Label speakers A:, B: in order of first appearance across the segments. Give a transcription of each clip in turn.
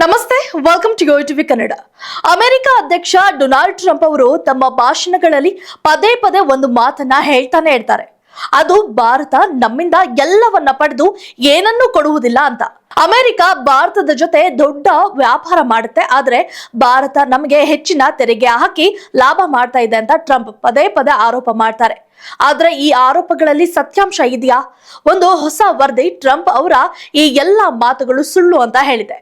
A: ನಮಸ್ತೆ welcome to TV Kannada America ಅಧ್ಯಕ್ಷ Donald Trump ಅವರು ತಮ್ಮ ಭಾಷಣಗಳಲ್ಲಿ ಪದೇ ಪದೇ ಒಂದು ಮಾತನ್ನ ಹೇಳ್ತಾನೆ ಇರ್ತಾರೆ. ಅದು ಭಾರತ ನಮ್ಮಿಂದ ಎಲ್ಲವನ್ನ ಪಡೆದು ಏನನ್ನೂ ಕೊಡುವುದಿಲ್ಲ ಅಂತ. ಅಮೆರಿಕ ಭಾರತದ ಜೊತೆ ದೊಡ್ಡ ವ್ಯಾಪಾರ ಮಾಡುತ್ತೆ, ಆದ್ರೆ ಭಾರತ ನಮಗೆ ಹೆಚ್ಚಿನ ತೆರಿಗೆ ಹಾಕಿ ಲಾಭ ಮಾಡ್ತಾ ಇದೆ ಅಂತ ಟ್ರಂಪ್ ಪದೇ ಪದೇ ಆರೋಪ ಮಾಡ್ತಾರೆ. ಆದ್ರೆ ಈ ಆರೋಪಗಳಲ್ಲಿ ಸತ್ಯಾಂಶ ಇದೆಯಾ? ಒಂದು ಹೊಸ ವರದಿ ಟ್ರಂಪ್ ಅವರ ಈ ಎಲ್ಲಾ ಮಾತುಗಳು ಸುಳ್ಳು ಅಂತ ಹೇಳಿದೆ.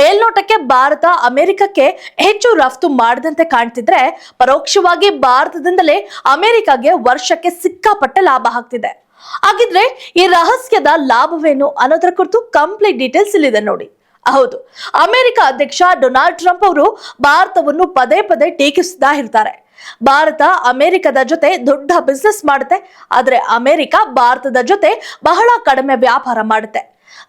A: ಮೇಲ್ನೋಟಕ್ಕೆ ಭಾರತ ಅಮೆರಿಕಕ್ಕೆ ಹೆಚ್ಚು ರಫ್ತು ಮಾಡದಂತೆ ಕಾಣ್ತಿದ್ರೆ ಪರೋಕ್ಷವಾಗಿ ಭಾರತದಿಂದಲೇ ಅಮೆರಿಕಗೆ ವರ್ಷಕ್ಕೆ ಸಿಕ್ಕಾಪಟ್ಟೆ ಲಾಭ ಆಗ್ತಿದೆ. ಹಾಗಿದ್ರೆ ಈ ರಹಸ್ಯದ ಲಾಭವೇನು ಅನ್ನೋದರ ಕುರಿತು ಕಂಪ್ಲೀಟ್ ಡೀಟೇಲ್ಸ್ ಇಲ್ಲಿದೆ ನೋಡಿ. ಹೌದು, ಅಮೆರಿಕ ಅಧ್ಯಕ್ಷ ಡೊನಾಲ್ಡ್ ಟ್ರಂಪ್ ಅವರು ಭಾರತವನ್ನು ಪದೇ ಪದೇ ಟೀಕಿಸ್ತಾ ಇರ್ತಾರೆ. ಭಾರತ ಅಮೆರಿಕದ ಜೊತೆ ದೊಡ್ಡ ಬಿಸ್ನೆಸ್ ಮಾಡುತ್ತೆ, ಆದ್ರೆ ಅಮೆರಿಕ ಭಾರತದ ಜೊತೆ ಬಹಳ ಕಡಿಮೆ ವ್ಯಾಪಾರ ಮಾಡುತ್ತೆ.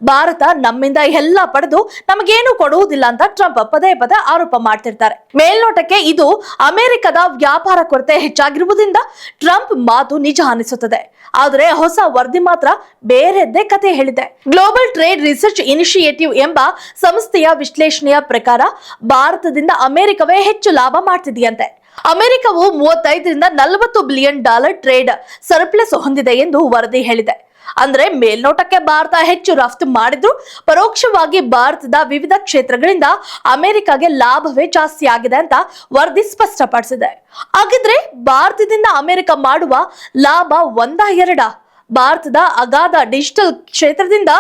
A: ಭಾರತ ನಮ್ಮಿಂದ ಎಲ್ಲ ಪಡೆದು ನಮಗೇನು ಕೊಡುವುದಿಲ್ಲ ಅಂತ ಟ್ರಂಪ್ ಪದೇ ಪದೇ ಆರೋಪ ಮಾಡ್ತಿರ್ತಾರೆ. ಮೇಲ್ನೋಟಕ್ಕೆ ಇದು ಅಮೆರಿಕದ ವ್ಯಾಪಾರ ಕೊರತೆ ಹೆಚ್ಚಾಗಿರುವುದರಿಂದ ಟ್ರಂಪ್ ಮಾತು ನಿಜ ಅನಿಸುತ್ತದೆ. ಆದರೆ ಹೊಸ ವರದಿ ಮಾತ್ರ ಬೇರೆದ್ದೇ ಕತೆ ಹೇಳಿದೆ. ಗ್ಲೋಬಲ್ ಟ್ರೇಡ್ ರಿಸರ್ಚ್ ಇನಿಷಿಯೇಟಿವ್ ಎಂಬ ಸಂಸ್ಥೆಯ ವಿಶ್ಲೇಷಣೆಯ ಪ್ರಕಾರ ಭಾರತದಿಂದ ಅಮೆರಿಕವೇ ಹೆಚ್ಚು ಲಾಭ ಮಾಡ್ತಿದೆಯಂತೆ. ಅಮೆರಿಕವು ಮೂವತ್ತೈದರಿಂದ ನಲವತ್ತು ಬಿಲಿಯನ್ ಡಾಲರ್ ಟ್ರೇಡ್ ಸರ್ಪ್ಲಸ್ ಹೊಂದಿದೆ ಎಂದು ವರದಿ ಹೇಳಿದೆ. ಅಂದ್ರೆ ಮೇಲ್ನೋಟಕ್ಕೆ ಭಾರತ ಹೆಚ್ಚು ರಫ್ತು ಮಾಡಿದ್ರು. ಪರೋಕ್ಷವಾಗಿ ಭಾರತದ ವಿವಿಧ ಕ್ಷೇತ್ರಗಳಿಂದ ಅಮೆರಿಕಾಗೆ ಲಾಭವೇ ಜಾಸ್ತಿ ಆಗಿದೆ ಅಂತ ವರದಿ ಸ್ಪಷ್ಟಪಡಿಸಿದೆ. ಹಾಗಿದ್ರೆ ಭಾರತದಿಂದ ಅಮೆರಿಕ ಮಾಡುವ ಲಾಭ ಒಂದ ಎರಡ? ಭಾರತದ ಅಗಾಧ ಡಿಜಿಟಲ್ ಕ್ಷೇತ್ರದಿಂದ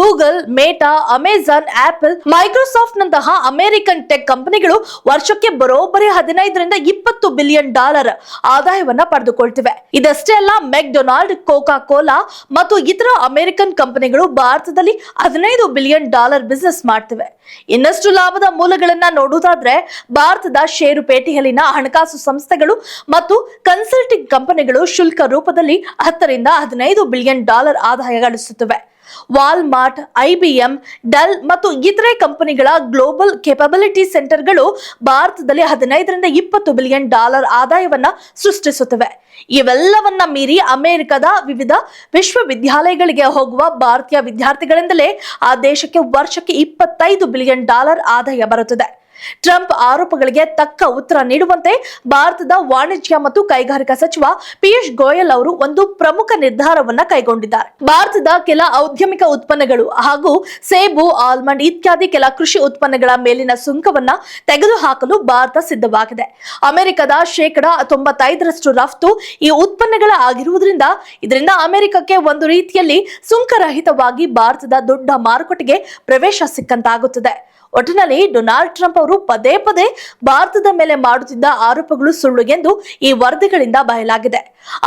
A: Google, Meta, Amazon, Apple Microsoft ನಂತಹ ಅಮೆರಿಕನ್ ಟೆಕ್ ಕಂಪನಿಗಳು ವರ್ಷಕ್ಕೆ ಬರೋಬ್ಬರಿ ಹದಿನೈದರಿಂದ ಇಪ್ಪತ್ತು ಬಿಲಿಯನ್ ಡಾಲರ್ ಆದಾಯವನ್ನ ಪಡೆದುಕೊಳ್ತಿವೆ. ಇದಷ್ಟೇ ಅಲ್ಲ, ಮೆಕ್ಡೊನಾಲ್ಡ್ ಕೋಕಾ ಕೋಲಾ ಮತ್ತು ಇತರ ಅಮೆರಿಕನ್ ಕಂಪನಿಗಳು ಭಾರತದಲ್ಲಿ ಹದಿನೈದು ಬಿಲಿಯನ್ ಡಾಲರ್ ಬಿಸ್ನೆಸ್ ಮಾಡ್ತಿವೆ. ಇನ್ನಷ್ಟು ಲಾಭದ ಮೂಲಗಳನ್ನ ನೋಡುವುದಾದ್ರೆ, ಭಾರತದ ಷೇರುಪೇಟೆಯಲ್ಲಿನ ಹಣಕಾಸು ಸಂಸ್ಥೆಗಳು ಮತ್ತು ಕನ್ಸಲ್ಟಿಂಗ್ ಕಂಪನಿಗಳು ಶುಲ್ಕ ರೂಪದಲ್ಲಿ ಹತ್ತರಿಂದ ಹದಿನೈದು ಬಿಲಿಯನ್ ಡಾಲರ್ ಆದಾಯ ಗಳಿಸುತ್ತವೆ. ವಾಲ್ಮಾರ್ಟ್ ಐಬಿಎಂ ಡೆಲ್ ಮತ್ತು ಇತರೆ ಕಂಪನಿಗಳ ಗ್ಲೋಬಲ್ ಕೆಪಬಿಲಿಟಿ ಸೆಂಟರ್ಗಳು ಭಾರತದಲ್ಲಿ ಹದಿನೈದರಿಂದ ಇಪ್ಪತ್ತು ಬಿಲಿಯನ್ ಡಾಲರ್ ಆದಾಯವನ್ನು ಸೃಷ್ಟಿಸುತ್ತವೆ. ಇವೆಲ್ಲವನ್ನ ಮೀರಿ ಅಮೆರಿಕದ ವಿವಿಧ ವಿಶ್ವವಿದ್ಯಾಲಯಗಳಿಗೆ ಹೋಗುವ ಭಾರತೀಯ ವಿದ್ಯಾರ್ಥಿಗಳಿಂದಲೇ ಆ ದೇಶಕ್ಕೆ ವರ್ಷಕ್ಕೆ ಇಪ್ಪತ್ತೈದು ಬಿಲಿಯನ್ ಡಾಲರ್ ಆದಾಯ ಬರುತ್ತದೆ. ಟ್ರಂಪ್ ಆರೋಪಗಳಿಗೆ ತಕ್ಕ ಉತ್ತರ ನೀಡುವಂತೆ ಭಾರತದ ವಾಣಿಜ್ಯ ಮತ್ತು ಕೈಗಾರಿಕಾ ಸಚಿವ ಪಿಯೂಷ್ ಗೋಯಲ್ ಅವರು ಒಂದು ಪ್ರಮುಖ ನಿರ್ಧಾರವನ್ನ ಕೈಗೊಂಡಿದ್ದಾರೆ. ಭಾರತದ ಕೆಲ ಔದ್ಯಮಿಕ ಉತ್ಪನ್ನಗಳು ಹಾಗೂ ಸೇಬು, ಆಲ್ಮಂಡ್ ಇತ್ಯಾದಿ ಕೆಲ ಕೃಷಿ ಉತ್ಪನ್ನಗಳ ಮೇಲಿನ ಸುಂಕವನ್ನ ತೆಗೆದುಹಾಕಲು ಭಾರತ ಸಿದ್ಧವಾಗಿದೆ. ಅಮೆರಿಕದ ಶೇಕಡ ತೊಂಬತ್ತೈದರಷ್ಟು ರಫ್ತು ಈ ಉತ್ಪನ್ನಗಳ ಆಗಿರುವುದರಿಂದ ಇದರಿಂದ ಅಮೆರಿಕಕ್ಕೆ ಒಂದು ರೀತಿಯಲ್ಲಿ ಸುಂಕರಹಿತವಾಗಿ ಭಾರತದ ದೊಡ್ಡ ಮಾರುಕಟ್ಟೆಗೆ ಪ್ರವೇಶ ಸಿಕ್ಕಂತಾಗುತ್ತದೆ. ಒಟ್ಟಿನಲ್ಲಿ ಡೊನಾಲ್ಡ್ ಟ್ರಂಪ್ ಅವರು ಪದೇ ಪದೇ ಭಾರತದ ಮೇಲೆ ಮಾಡುತ್ತಿದ್ದ ಆರೋಪಗಳು ಸುಳ್ಳು ಎಂದು ಈ ವರದಿಗಳಿಂದ ಬಯಲಾಗಿದೆ.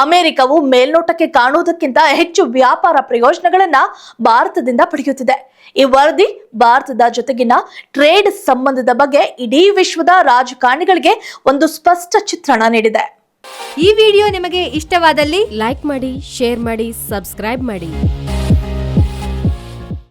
A: ಅಮೆರಿಕವು ಮೇಲ್ನೋಟಕ್ಕೆ ಕಾಣುವುದಕ್ಕಿಂತ ಹೆಚ್ಚು ವ್ಯಾಪಾರ ಪ್ರಯೋಜನಗಳನ್ನ ಭಾರತದಿಂದ ಪಡೆಯುತ್ತಿದೆ. ಈ ವರದಿ ಭಾರತದ ಜೊತೆಗಿನ ಟ್ರೇಡ್ ಸಂಬಂಧದ ಬಗ್ಗೆ ಇಡೀ ವಿಶ್ವದ ರಾಜಕಾರಣಿಗಳಿಗೆ ಒಂದು ಸ್ಪಷ್ಟ ಚಿತ್ರಣ ನೀಡಿದೆ.
B: ಈ ವಿಡಿಯೋ ನಿಮಗೆ ಇಷ್ಟವಾದಲ್ಲಿ ಲೈಕ್ ಮಾಡಿ, ಶೇರ್ ಮಾಡಿ, ಸಬ್ಸ್ಕ್ರೈಬ್ ಮಾಡಿ.